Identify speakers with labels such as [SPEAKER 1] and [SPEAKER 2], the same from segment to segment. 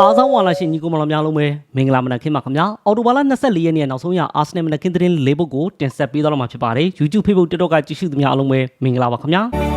[SPEAKER 1] အားဆောင်ဝါလာရှင်ညီကိုမတော်များလုံးပဲမင်္ဂလာမနက်ခင်းပါခင်ဗျာအော်တိုဘာလ24ရက်နေ့နောက်ဆုံးရအာဆနယ်မနက်ခင်းသတင်းလေးပုဒ်ကိုတင်ဆက်ပေးသွားတော့မှာဖြစ်ပါတယ် YouTube Facebook TikTok ကကြည့်ရှုသူများအားလုံးပဲမင်္ဂလာပါခင်ဗျာ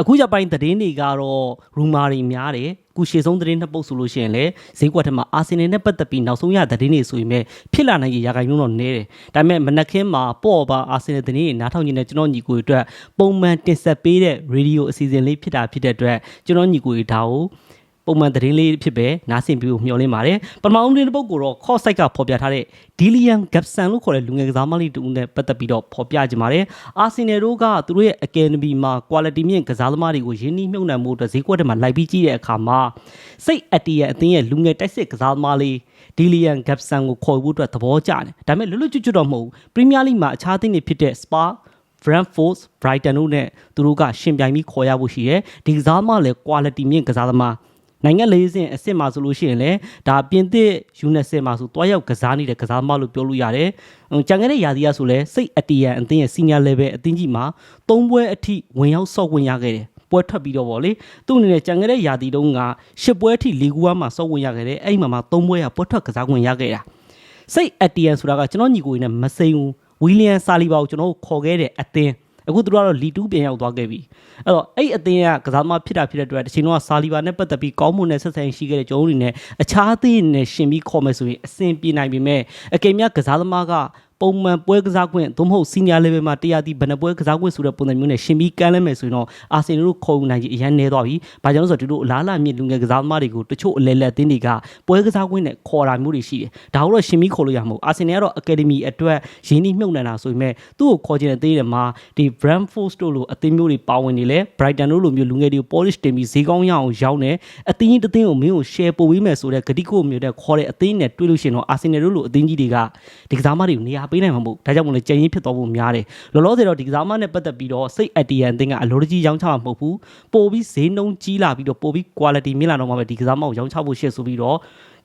[SPEAKER 1] အခုကြပိုင်းသတင်းတွေကတော့ရူမာတွေများတယ်ခုရှေ့ဆုံးသတင်းနှစ်ပုတ်ဆိုလို့ရှိရင်လည်းဈေးကွက်ထက်မှာအာဆင်နယ်နဲ့ပတ်သက်ပြီးနောက်ဆုံးရသတင်းတွေဆိုရင်ပဲဖြစ်လာနိုင်ရရာဂိုင်နှုန်းတော့နည်းတယ်ဒါပေမဲ့မနက်ခင်းမှာပေါ့ပါအာဆင်နယ်သတင်းတွေနားထောင်နေတဲ့ကျွန်တော်ညီကိုတွေအတွက်ပုံမှန်တင်ဆက်ပေးတဲ့ရေဒီယိုအစီအစဉ်လေးဖြစ်တာဖြစ်တဲ့အတွက်ကျွန်တော်ညီကိုတွေဒါကို ပုံမှန်သတင်းလေးဖြစ်ပဲနားဆင်ပြီးမျှော်လင့်ပါတယ်ပထမဦးသတင်းတစ်ပုဒ်ကိုတော့ cost site ကဖော်ပြထားတဲ့ Dillian Gibson လို့ခေါ်တဲ့လူငယ်ကစားမလေးတူနဲ့ပတ်သက်ပြီးတော့ဖော်ပြကြပါတယ်အာဆင်နယ်တို့ကသူတို့ရဲ့ academy မှာ quality မြင့်ကစားသမားတွေကိုရင်းနှီးမြှုပ်နှံမှုအတွက်ဈေးကွက်ထဲမှာလိုက်ပြီးကြည့်တဲ့အခါမှာစိတ်အတ္တရအသင်းရဲ့လူငယ်တိုက်စစ်ကစားသမားလေး Dillian Gibson ကိုခေါ်ဖို့အတွက်သဘောကျတယ်ဒါပေမဲ့လွတ်လွတ်ကျွတ်ကျွတ်တော့မဟုတ်ဘူး Premier League မှာအခြားအသင်းတွေဖြစ်တဲ့ Spa Brentford Brighton တို့နဲ့သူတို့ကရှင်ပြိုင်ပြီးခေါ်ရဖို့ရှိတယ်ဒီကစားသမားလည်း quality မြင့်ကစားသမား နိုင်ငံလေးစင်အစ်စ်မှာဆိုလို့ရှိရင်လည်းဒါပြင်သစ်ယူနက်ဆယ်မှာဆိုတွားရောက်ကစားနေတဲ့ကစားသမားလို့ပြောလို့ရတယ်။ဟိုကြံခဲ့တဲ့ယာဒီယာဆိုလည်းစိတ်အတီယန်အသင်းရဲ့ senior level အသင်းကြီးမှာ၃ပွဲအထိဝင်ရောက်ဆော့ဝင်ရခဲ့တယ်။ပွဲထွက်ပြီးတော့ဗောလေသူ့အနေနဲ့ကြံခဲ့တဲ့ယာဒီတုန်းက၈ပွဲအထိ၄ကူဝါမှာဆော့ဝင်ရခဲ့တယ်။အဲ့ဒီမှာမှ၃ပွဲကပွဲထွက်ကစားဝင်ရခဲ့တာ။စိတ်အတီယန်ဆိုတာကကျွန်တော်ညီကိုရင်းနဲ့မစိမ့်ဘူး။ဝီလီယံဆာလီဘာကိုကျွန်တော်တို့ခေါ်ခဲ့တဲ့အသင်း အခုသူတို့ကတော့လီတူးပြန်ရောက်သွားခဲ့ပြီအဲ့တော့အဲ့အသင်းကကစားသမားဖြစ်တာဖြစ်တဲ့အတွက်တစ်ချိန်တော့ဆာလီဘာနဲ့ပတ်သက်ပြီးကောင်းမွန်တဲ့ဆက်ဆံရေးရှိခဲ့တဲ့ကျွန်တော်တို့အနေနဲ့အခြားအသင်းနဲ့ရှင်ပြီးခေါ်မယ်ဆိုရင်အဆင်ပြေနိုင်ပေမဲ့အကယ်၍ကစားသမားက ပုံမှန်ပွဲကစားခွင့်သို့မဟုတ် senior level မှာတရားသီးဘယ်နှပွဲကစားခွင့်ဆိုတဲ့ပုံစံမျိုးနဲ့ရှင်ပြီးကမ်းလဲမယ်ဆိုရင်တော့အာဆင်နယ်တို့ခုံနိုင်ကြီးအရန်နေသွားပြီ။ဘာကြောင့်လဲဆိုတော့ဒီလိုအလားအလာမြင့်လူငယ်ကစားသမားတွေကိုတချို့အလဲလက်အသင်းတွေကပွဲကစားခွင့်နဲ့ခေါ်တာမျိုးတွေရှိတယ်။ဒါတို့တော့ရှင်ပြီးခေါ်လို့ရမှာမဟုတ်အာဆင်နယ်ကတော့ academy အတွက်ရင်းနှီးမြှုပ်နှံတာဆိုပေမဲ့သူ့ကိုခေါ်ချင်တဲ့သေးတယ်မှာဒီ Brentford တို့လိုအသင်းမျိုးတွေပါဝင်နေလဲ Brighton တို့လိုမျိုးလူငယ်တွေကို polish တင်ပြီးဈေးကောင်းရအောင်ရောင်းတယ်အသင်းကြီးတစ်သင်းကိုမင်းကို share ပို့ပေးမယ်ဆိုတဲ့ဂတိကိုမျိုးတဲ့ခေါ်တဲ့အသင်းနဲ့တွေ့လို့ရှိရင်တော့ Arsenal တို့လိုအသင်းကြီးတွေကဒီကစားမတွေကိုနေရာပေးနိုင်မှာမဟုတ်ဒါကြောင့်မို့လဲကြံရင်ဖြစ်သွားဖို့များတယ်လောလောဆယ်တော့ဒီကစားမနဲ့ပတ်သက်ပြီးတော့စိတ်အတ္တရန်အသင်းကအလိုတကြီးရောင်းချမှာမဟုတ်ဘူးပို့ပြီးဈေးနှုန်းကြီးလာပြီးတော့ပို့ပြီး quality မြင့်လာတော့မှပဲဒီကစားမကိုရောင်းချဖို့ရှေ့ဆိုပြီးတော့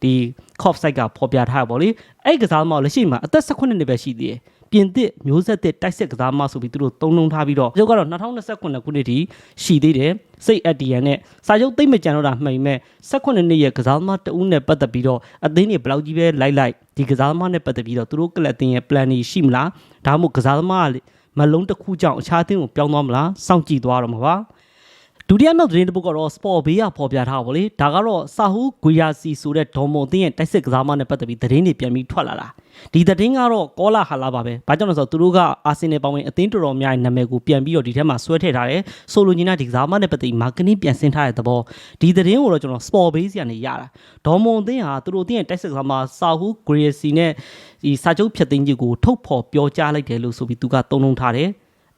[SPEAKER 1] ဒီ Cop site ကဖော်ပြထားရပါလေအဲ့ဒီကစားမကိုလက်ရှိမှာအသက်18နှစ်ပဲရှိသေးတယ် ပြင်သစ်မျိုးဆက်သစ်တိုက်ဆက်ကစားမဆိုပြီးသူတို့သုံးလုံးထားပြီးတော့ကျုပ်ကတော့2029ခုနှစ်ထိရှိသေးတယ်စိတ်အတ္တရန်နဲ့စာချုပ်သိမ့်မကြံတော့တာမှိန်မဲ့18နှစ်ရဲ့ကစားသမားတဦးနဲ့ပတ်သက်ပြီးတော့အသင်းတွေဘယ်လောက်ကြီးပဲလိုက်လိုက်ဒီကစားသမားနဲ့ပတ်သက်ပြီးတော့သူတို့ကလပ်တင်ရဲ့ plan တွေရှိမလားဒါမှမဟုတ်ကစားသမားကမလုံးတစ်ခုကြောင့်အခြားအသင်းကိုပြောင်းသွားမလားစောင့်ကြည့်သွားတော့မှာပါ ဒုတိယမြောက်သတင်းတစ်ပုဒ်ကတော့ sport ဘေးကဖော်ပြထားပါလေဒါကတော့စာဟူဂွီယာစီဆိုတဲ့ဒေါ်မွန်တင်းရဲ့တိုက်စစ်ကစားမနဲ့ပတ်သက်ပြီးသတင်းတွေပြန်ပြီးထွက်လာတာဒီသတင်းကတော့ကောလာဟာလာပါပဲဘာကြောင့်လဲဆိုတော့သူတို့ကအာဆင်နယ်ပေါဝင်အသင်းတော်တော်များရဲ့နာမည်ကိုပြန်ပြီးတော့ဒီထဲမှာဆွဲထည့်ထားတယ်ဆိုလိုညီနာဒီကစားမနဲ့ပတ်သက်ပြီးမာကနင်းပြန်ဆင်းထားတဲ့သဘောဒီသတင်းကိုတော့ကျွန်တော် sport base ကနေရတာဒေါ်မွန်တင်းဟာသူတို့တင်းရဲ့တိုက်စစ်ကစားမစာဟူဂွီယာစီနဲ့ဒီစာချုပ်ဖြတ်သိမ်းကြီးကိုထုတ်ဖော်ပြောကြားလိုက်တယ်လို့ဆိုပြီးသူကတုံ့လုံးထားတယ်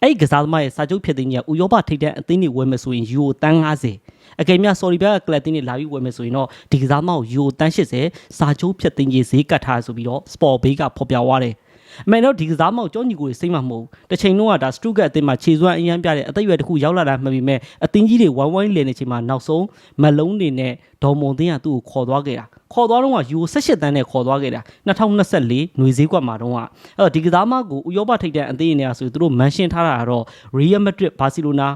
[SPEAKER 1] အဲ့ဒီကစားသမားရဲ့စာချုပ်ဖြစ်တဲ့ညဥရောပထိပ်တန်းအသင်းတွေဝယ်မယ်ဆိုရင်ယူရိုတန်း90အကယ်၍ sorry ဘက်ကလပ်တင်းတွေလာပြီးဝယ်မယ်ဆိုရင်တော့ဒီကစားသမားကိုယူရိုတန်း80စာချုပ်ဖြစ်တဲ့ကြီးဈေးကတ်ထားဆိုပြီးတော့ sport bay ကဖော်ပြသွားတယ် အမှန်တော့ဒီကစားမောက်ကြောညီကိုတွေစိတ်မမဟုတ်ဘူးတစ်ချိန်လုံးကဒါစတူကတ်အသင်းမှာခြေစွမ်းအရန်ပြတဲ့အသက်အရွယ်တစ်ခုရောက်လာတာမှတ်ပြီးမဲ့အသင်းကြီးတွေဝိုင်းဝိုင်းလည်နေချိန်မှာနောက်ဆုံးမလုံးတွေနဲ့ဒေါ်မွန်သင်းကသူ့ကိုခေါ်သွားခဲ့တာခေါ်သွားတော့ကယူ18တန်းနဲ့ခေါ်သွားခဲ့တာ2024ຫນွေဈေးကွက်မှာတော့အဲ့တော့ဒီကစားမကိုဥရောပထိပ်တန်းအသင်းတွေနဲ့ဆိုသူတို့မန်ရှင်ထားတာကတော့ Real Madrid Barcelona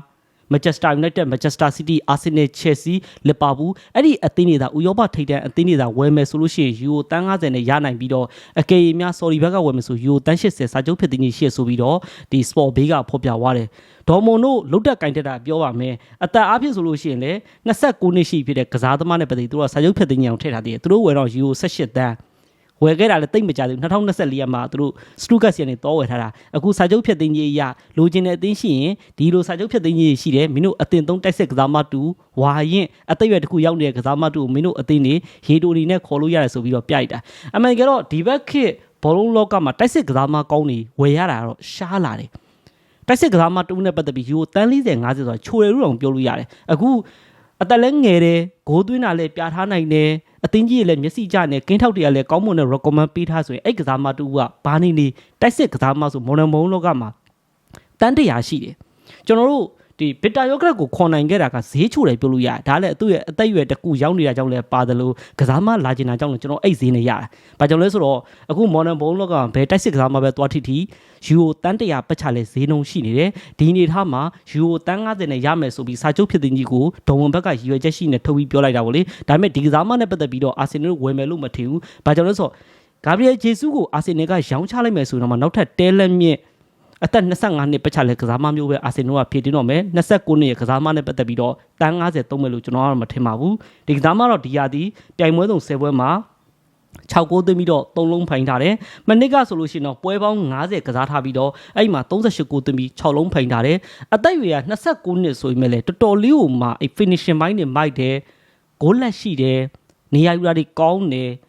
[SPEAKER 1] Manchester United Manchester City Arsenal Chelsea Liverpool အဲ့ဒီအသင်းတွေသာဥရောပထိပ်တန်းအသင်းတွေသာဝယ်မယ်ဆိုလို့ရှိရင်ယူရိုတန်း90နဲ့ရနိုင်ပြီးတော့အကယ်၍များ sorry ဘက်ကဝယ်မယ်ဆိုယူရိုတန်း80စာချုပ်ဖြစ်တဲ့ကြီးရှေ့ဆိုပြီးတော့ဒီ sport bay ကဖော်ပြသွားတယ်ဒေါ်မွန်တို့လုတ်တက်ကင်တက်တာပြောပါမယ်အသက်အားဖြင့်ဆိုလို့ရှိရင်လေ29နှစ်ရှိဖြစ်တဲ့ကစားသမားနဲ့ပတ်သက်ပြီးသူတို့ကစာချုပ်ဖြစ်တဲ့ကြီးအောင်ထည့်ထားသေးတယ်သူတို့ဝယ်တော့ယူရို18တန်း ဝယ်ခဲ့တာလည်းတိတ်မကြသေးဘူး2024ရက်မှာသူတို့စတူကတ်စီကနေတောဝယ်ထားတာအခုစာချုပ်ဖြတ်သိမ်းကြီးအရလိုချင်တဲ့အသင်းရှိရင်ဒီလိုစာချုပ်ဖြတ်သိမ်းကြီးရှိတယ်မင်းတို့အသင်းသုံးတိုက်ဆက်ကစားမတူဝါရင်အသက်အရွယ်တစ်ခုရောက်နေတဲ့ကစားမတူကိုမင်းတို့အသင်းတွေရေတိုတွေနဲ့ခေါ်လို့ရတယ်ဆိုပြီးတော့ပြိုက်တာအမှန်ကတော့ဒီဘက်ခေတ်ဘောလုံးလောကမှာတိုက်ဆက်ကစားမကောင်းနေဝယ်ရတာတော့ရှားလာတယ်တိုက်စစ်ကစားမတူနဲ့ပတ်သက်ပြီးယူတန်း40 50ဆိုတာချိုတယ်လို့တောင်ပြောလို့ရတယ်အခု အသက်လည်းငယ်တယ်ဂိုးသွင်းတာလည်းပြာထားနိုင်တယ်အသင်းကြီးတွေလည်းမျက်စိကျနေကင်းထောက်တွေကလည်းကောင်းမွန်တဲ့ recommend ပေးထားဆိုရင်အဲ့ကစားမတူကဘာနေနေတိုက်စစ်ကစားမဆိုမော်ဒန်ဘုံလောကမှာတန်းတရာရှိတယ်ကျွန်တော်တို့ ဒီဗစ်တာယောဂရက်ကိုခေါ်နိုင်ခဲ့တာကဈေးချိုတယ်ပြောလို့ရတယ်ဒါလည်းသူ့ရဲ့အသက်အရွယ်တစ်ခုရောက်နေတာကြောင့်လည်းပါတယ်လို့ကစားမလာကျင်တာကြောင့်လည်းကျွန်တော်အဲ့ဈေးနဲ့ရတာ။ဘာကြောင့်လဲဆိုတော့အခု modern ball လောကဘယ်တိုက်စစ်ကစားမပဲသွားထိထိယူရိုတန်း100ပတ်ချလဲဈေးနှုန်းရှိနေတယ်။ဒီအနေထားမှာယူရိုတန်း90နဲ့ရမယ်ဆိုပြီးစာချုပ်ဖြစ်တဲ့ကြီးကိုဒုံဝန်ဘက်ကရည်ရွယ်ချက်ရှိနေထုတ်ပြီးပြောလိုက်တာပေါ့လေ။ဒါပေမဲ့ဒီကစားမနဲ့ပတ်သက်ပြီးတော့အာဆင်နယ်ဝယ်မယ်လို့မထင်ဘူး။ဘာကြောင့်လဲဆိုတော့ဂါဘရီယယ်ဂျေဆုကိုအာဆင်နယ်ကရောင်းချလိုက်မယ်ဆိုတော့မှနောက်ထပ်တဲလက်မြင့် အသက်25နှစ်ပတ်ချလဲကစားမမျိုးပဲအာဆင်နယ်ကဖြည့်တင်းတော့မယ်29နှစ်ရဲ့ကစားမနဲ့ပတ်သက်ပြီးတော့တန်း90သုံးမယ်လို့ကျွန်တော်ကတော့မထင်ပါဘူးဒီကစားမတော့ဒီရာသီပြိုင်ပွဲစုံ10ပွဲမှာ6ကိုသွင်းပြီးတော့3လုံးဖိုင်ထားတယ်။မနစ်ကဆိုလို့ရှိရင်တော့ပွဲပေါင်း90ကစားထားပြီးတော့အဲ့မှာ38ကိုသွင်းပြီး6လုံးဖိုင်ထားတယ်။အသက်အရွယ်က29နှစ်ဆိုရင်လည်းတော်တော်လေးကိုမှအဲ့ finishing ဘိုင်းနဲ့မိုက်တယ်။ဂိုးလက်ရှိတယ်။နေရာယူတာတွေကောင်းတယ်။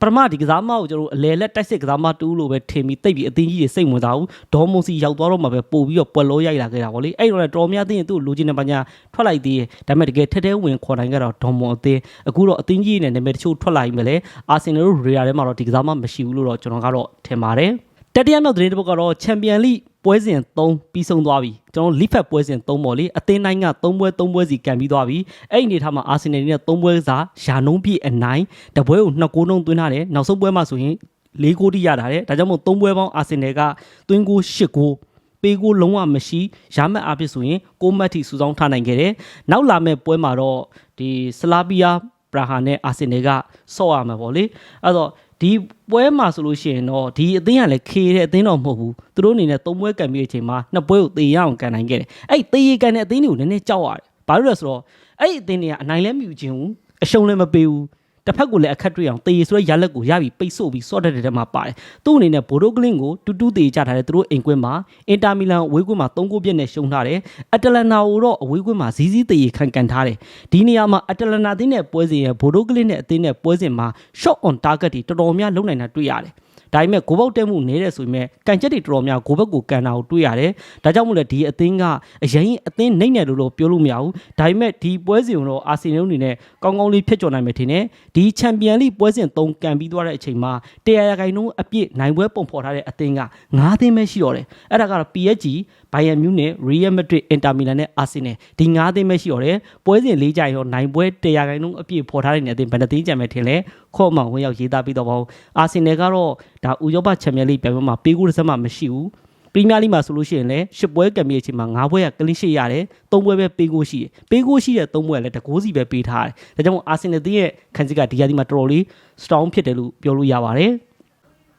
[SPEAKER 1] ပထမဒီကစားမကိုကျွန်တော်တို့အလဲလက်တိုက်စစ်ကစားမတူးလို့ပဲထင်ပြီးတိတ်ပြီးအသင်းကြီးတွေစိတ်ဝင်စားဘူးဒေါ်မွန်စီရောက်သွားတော့မှပဲပို့ပြီးတော့ပွက်လို့ရိုက်လာခဲ့တာဗောလေအဲ့တော့လည်းတော်များသိရင်သူ့ကိုလိုချင်တဲ့ပညာထွက်လိုက်သေးတယ်ဒါပေမဲ့တကယ်ထက်ထဲဝင်ခေါ်နိုင်ကြတော့ဒေါ်မွန်အသင်းအခုတော့အသင်းကြီးနဲ့နာမည်တချို့ထွက်လာပြီမလဲအာဆင်နယ်တို့ရေယာထဲမှာတော့ဒီကစားမမရှိဘူးလို့တော့ကျွန်တော်ကတော့ထင်ပါတယ် တတိယမြောက်သတင်းတစ်ပုဒ်ကတော့ချန်ပီယံလိပွဲစဉ်3ပြီးဆုံးသွားပြီကျွန်တော်လီဖက်ပွဲစဉ်3ပေါ့လေအသင်းတိုင်းက3ပွဲ3ပွဲစီကန်ပြီးသွားပြီအဲ့ဒီအနေထားမှာအာဆင်နယ်နဲ့3ပွဲစာယာနှုံးပြည့်အနိုင်တပွဲကို2ဂိုးနှုံးသွင်းထားတယ်နောက်ဆုံးပွဲမှာဆိုရင်၄ဂိုးတိရတာတဲ့ဒါကြောင့်မို့3ပွဲပေါင်းအာဆင်နယ်ကသွင်းဂိုး8ဂိုးပေးကိုလုံးဝမရှိရမတ်အဖြစ်ဆိုရင်6မှတ်ထိစုဆောင်းထားနိုင်ခဲ့တယ်။နောက်လာမယ့်ပွဲမှာတော့ဒီဆလာဗီယာပရာဟာနဲ့အာဆင်နယ်ကဆော့ရမှာပေါ့လေ။အဲ့တော့ ဒီပွဲမှာဆိုလို့ရှိရင်တော့ဒီအသင်းကလည်းခေတဲ့အသင်းတော့မဟုတ်ဘူး။သူတို့အနေနဲ့၃ပွဲကန်ပြီးတဲ့အချိန်မှာနှစ်ပွဲကိုသေရအောင်ကန်နိုင်ခဲ့တယ်။အဲ့သေရကန်တဲ့အသင်းတွေကိုနည်းနည်းကြောက်ရတယ်။ဘာလို့လဲဆိုတော့အဲ့ဒီအသင်းတွေကအနိုင်လည်းမယူခြင်းဘူးအရှုံးလည်းမပေးဘူး။ တစ်ဖက်ကိုလည်းအခက်တွေ့အောင်တေးဆိုတဲ့ရလက်ကိုရပြီးပိတ်ဆို့ပြီးစော့တဲ့တဲ့မှာပါတယ်။သူ့အနေနဲ့ဘိုဒိုကလင်းကိုတူတူတေးကြထားတဲ့သူတို့အိမ်ကွင်းမှာအင်တာမီလန်အဝေးကွင်းမှာ3ဂိုးပြည့်နဲ့ရှုံးထားတယ်။အတလန်နာကိုတော့အဝေးကွင်းမှာဇီးဇီးတေးခံကန်ထားတယ်။ဒီနေရာမှာအတလန်နာအသင်းနဲ့ပွဲစဉ်ရဲ့ဘိုဒိုကလင်းနဲ့အသင်းနဲ့ပွဲစဉ်မှာ shot on target တွေတော်တော်များလုံနိုင်တာတွေ့ရတယ်။ ဒါပေမဲ့ဂိုးပေါက်တက်မှုနေတဲ့ဆိုပေမဲ့ကန်ချက်တွေတော်တော်များဂိုးဘက်ကိုကန်တာကိုတွေ့ရတယ်။ဒါကြောင့်မို့လဲဒီအသင်းကအရင်အသင်းနှိမ့်နေလို့လို့ပြောလို့မရဘူး။ဒါပေမဲ့ဒီပွဲစဉ်တော့အာဆင်နယ်အနေနဲ့ကောင်းကောင်းလေးဖျက်ချော်နိုင်မယ်ထင်တယ်။ဒီချန်ပီယံလိပွဲစဉ်3ကန်ပြီးသွားတဲ့အချိန်မှာတရားရဂိုင်နှုန်းအပြည့်နိုင်ပွဲပုံဖော်ထားတဲ့အသင်းက9သင်းပဲရှိတော့တယ်။အဲ့ဒါကတော့ PSG ဘိုင်ယန်မြူးနဲ့ Real Madrid Inter Milan နဲ့ Arsenal ဒီ9သင်းပဲရှိတော့တယ်။ပွဲစဉ်၄ကြိုင်ရောနိုင်ပွဲတရားဂိုင်နှုန်းအပြည့်ဖော်ထားတဲ့နေရာသင်းဘယ်နှသင်းကြံမယ်ထင်လဲ။ခေါ့မှဝင်ရောက်ရေးသားပြီးတော့ပေါ့။ Arsenal ကတော့ဒါဥရောပချန်ပီယံလိပြိုင်ပွဲမှာပေးကူးတစ်စက်မှမရှိဘူး။ပရီးမီးယားလိမှာဆိုလို့ရှိရင်လည်း၈ပွဲကံပြီးအချိန်မှာ၅ပွဲကကလင်းရှိရတယ်၃ပွဲပဲပေးကိုရှိတယ်ပေးကိုရှိတဲ့၃ပွဲကလည်းတကိုးစီပဲပေးထားတယ်ဒါကြောင့်မို့အာဆင်နယ်တင်းရဲ့ခန်းစစ်ကဒီရာသီမှာတော်တော်လေး strong ဖြစ်တယ်လို့ပြောလို့ရပါတယ်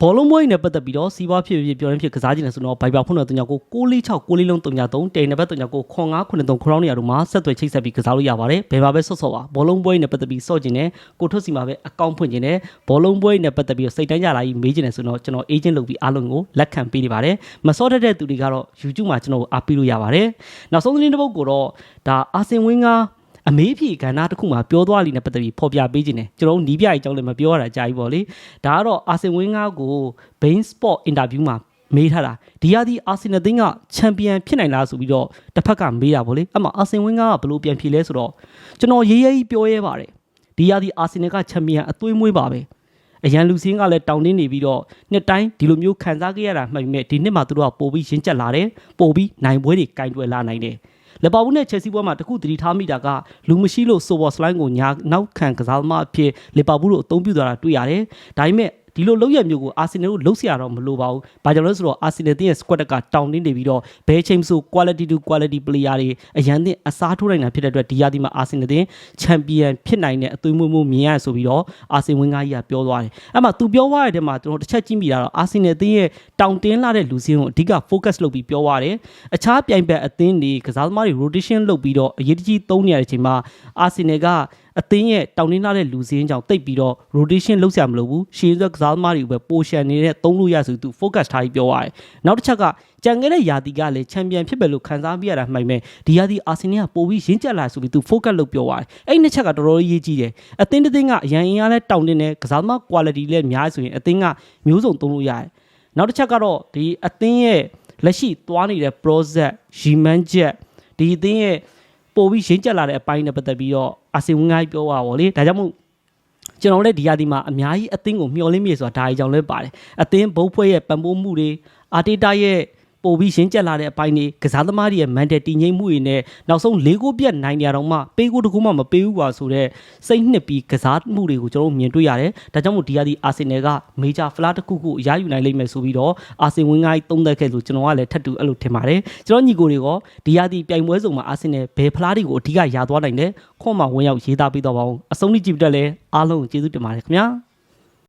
[SPEAKER 1] ဘောလုံးမွေးနဲ့ပတ်သက်ပြီးတော့စီးပွားဖြစ်ဖြစ်ပြောရင်ဖြစ်ကစားခြင်းနဲ့ဆိုတော့ဘိုင်ဘာဖုန်းတော်တင်ကြောကို646 6လေးလုံး39တိန်နံပါတ်39ကိုခွန်993ခရောင်းနေရတို့မှာဆက်သွယ်ချိတ်ဆက်ပြီးကစားလို့ရပါတယ်ဘယ်မှာပဲဆော့ဆော့ပါဘောလုံးပွဲနဲ့ပတ်သက်ပြီးစော့ခြင်းနဲ့ကိုထွတ်စီမှာပဲအကောင့်ဖွင့်ခြင်းနဲ့ဘောလုံးပွဲနဲ့ပတ်သက်ပြီးတော့စိတ်တိုင်းကြလာကြီးမေးခြင်းနဲ့ဆိုတော့ကျွန်တော် agent လုပ်ပြီးအားလုံးကိုလက်ခံပေးနေပါတယ်မစော့တတ်တဲ့သူတွေကတော့ YouTube မှာကျွန်တော်အားပေးလို့ရပါတယ်နောက်ဆုံးသတင်းတစ်ပုဒ်ကိုတော့ဒါအာဆင်ဝင်းက အမေးဖြေကဏ္ဍတစ်ခုမှာပြောသွားလိမ့်နဲ့ပတ်သက်ပြီးဖော်ပြပေးခြင်းတယ်ကျွန်တော်တို့နီးပြအကြောင်းလည်းမပြောရတာကြာပြီပေါ့လေဒါကတော့အာဆင်ဝင်းကားကို Bain Sport Interview မှာမေးထားတာဒီဟာဒီအာဆင်နယ်သင်းကချန်ပီယံဖြစ်နိုင်လားဆိုပြီးတော့တစ်ဖက်ကမေးတာဗောလေအဲ့မှာအာဆင်ဝင်းကားကဘလို့ပြန်ဖြေလဲဆိုတော့ကျွန်တော်ရေးရေးပြောရဲပါတယ်ဒီဟာဒီအာဆင်နယ်ကချန်ပီယံအသွေးမွေးပါပဲအရန်လူစင်းကလည်းတောင်းတင်းနေပြီးတော့နှစ်တိုင်းဒီလိုမျိုးခံစားခဲ့ရတာမှတ်ပေမဲ့ဒီနှစ်မှာသူတို့ကပို့ပြီးရင်းကျက်လာတယ်ပို့ပြီးနိုင်ပွဲတွေကင်တွယ်လာနိုင်တယ် လက်ပါဘူးနဲ့ချက်စီပွဲမှာတခုတတိထားမိတာကလူမရှိလို့ဆိုဘော်စလိုင်းကိုညာနောက်ခံကစားသမားအဖြစ်လက်ပါဘူးတို့အသုံးပြုသွားတာတွေ့ရတယ်ဒါပေမဲ့ ဒီလိုလောက်ရမျိုးကိုအာဆင်နယ်ကိုလှုပ်ရှားတော့မလိုပါဘူး။ဘာကြောင့်လဲဆိုတော့အာဆင်နယ်တင်းရဲ့ squad ကတောင်းတင်းနေပြီးတော့ဘဲချိန်ဆို quality to quality player တွေအရန်တင်အစားထိုးနိုင်တာဖြစ်တဲ့အတွက်ဒီရာသီမှာအာဆင်နယ်တင်း champion ဖြစ်နိုင်တဲ့အသွေးမွေးမှုမြင်ရဆိုပြီးတော့အာဆင်ဝင်ကားကြီးကပြောသွားတယ်။အဲ့မှာသူပြောသွားတဲ့ထဲမှာကျွန်တော်တစ်ချက်ကြည့်မိတာတော့အာဆင်နယ်တင်းရဲ့တောင်းတင်းလာတဲ့လူစင်းကိုအဓိက focus လုပ်ပြီးပြောသွားတယ်။အခြားပြိုင်ဘက်အသင်းတွေကစားသမားတွေ rotation လုပ်ပြီးတော့အရေးတကြီးသုံးနေရတဲ့အချိန်မှာအာဆင်နယ်ကအသင်းရဲ့တောင်းတင်းလာတဲ့လူစင်းကြောင့်တိတ်ပြီးတော့ rotation လုပ်ဆရာမလိုဘူးရှေးစွက်ကစားသမားတွေပဲပိုရှန်နေတဲ့သုံးလို့ရဆိုသူ focus ထားပြီးပြောရတယ်နောက်တစ်ချက်ကကြံခဲ့တဲ့ယာတီကလည်းချန်ပီယံဖြစ်ပဲလို့ခံစားပြရတာမှိုက်မဲ့ဒီယာတီအာဆင်နယ်ကပိုပြီးရင့်ကျက်လာဆိုပြီးသူ focus လုပ်ပြောရတယ်အဲ့နှစ်ချက်ကတော်တော်ရေးကြီးတယ်အသင်းတစ်သင်းကအရန်အင်အားလဲတောင်းတင်းတယ်ကစားသမား quality လဲများဆိုရင်အသင်းကမျိုးစုံသုံးလို့ရတယ်နောက်တစ်ချက်ကတော့ဒီအသင်းရဲ့လက်ရှိသွားနေတဲ့ project ရီမန်းချက်ဒီအသင်းရဲ့ ပို့ပြီးရင်းကျက်လာတဲ့အပိုင်းနဲ့ပတ်သက်ပြီးတော့အာဆီဝင်းငိုင်းပြောပါဗောလေဒါကြောင့်မို့ကျွန်တော်လည်းဒီရာဒီမှာအများကြီးအသင်းကိုမျှော်လင့်မြေဆိုတာဒါကြီးကြောင့်လည်းပါတယ်အသင်းဘုတ်ဖွဲ့ရဲ့ပံ့ပိုးမှုတွေအာတီတာရဲ့ ပို့ပြီးရှင်းကျက်လာတဲ့အပိုင်းတွေကစားသမားတွေရဲ့မန်တယ်တည်ငြိမ်မှုတွေနဲ့နောက်ဆုံး၄ကိုပြတ်နိုင်နေရတော့မှပေးကိုတစ်ခုမှမပေးဘူးကွာဆိုတော့စိတ်နှစ်ပြီးကစားမှုတွေကိုကျွန်တော်တို့မြင်တွေ့ရတယ်ဒါကြောင့်မို့ဒီရသည်အာဆင်နယ်ကမေဂျာဖလားတစ်ခုခုအရယူနိုင်လိမ့်မယ်ဆိုပြီးတော့အာဆင်ဝင်းကိုင်းသုံးသက်ခဲ့လို့ကျွန်တော်ကလည်းထပ်တူအဲ့လိုထင်ပါတယ်ကျွန်တော်ညီကိုတွေကဒီရသည်ပြိုင်ပွဲစုံမှာအာဆင်နယ်ဘယ်ဖလားတွေကိုအဓိကရသွားနိုင်တယ်ခွန်မှာဝင်ရောက်ရေးသားပေးတော့ပါအောင်အဆုံးထိကြည့်ပြတဲ့လဲအားလုံးကိုကျေးဇူးတင်ပါတယ်ခင်ဗျာ